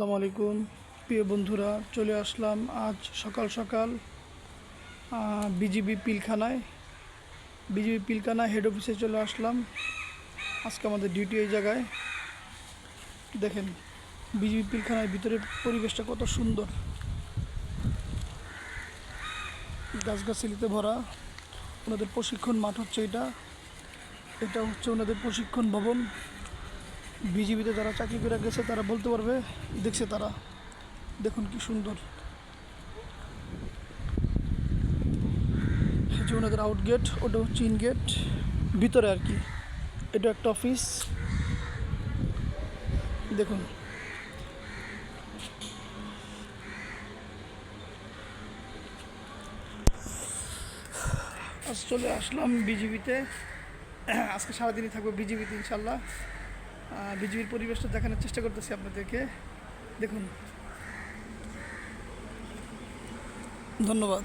আসসালামু আলাইকুম। প্রিয় বন্ধুরা, চলে আসলাম আজ সকাল সকাল বিজিবি পিলখানায়। বিজিবি পিলখানা হেড অফিসে চলে আসলাম। আজকে আমাদের ডিউটি এই জায়গায়। দেখেন, বিজিবি পিলখানার ভিতরে পরিবেশটা কত সুন্দর। গাছগাছালিতে ভরা। ওনাদের প্রশিক্ষণ মাঠ হচ্ছে এটা। এটা হচ্ছে ওনাদের প্রশিক্ষণ ভবন। বিজিবিতে যারা চাকরি করে গেছে, তারা বলতে পারবে, দেখছে তারা। দেখুন কি সুন্দর। ওনাদের আউট গেট ওটা হচ্ছে ইন গেট ভিতরে আর কি। এটা একটা অফিস দেখুন। আজ চলে আসলাম বিজিবিতে। আজকে সারাদিনই থাকব বিজিবিতে, ইনশাল্লাহ। বিজিবির পরিবেশটা দেখানোর চেষ্টা করতেছি আপনাদেরকে। দেখুন। ধন্যবাদ।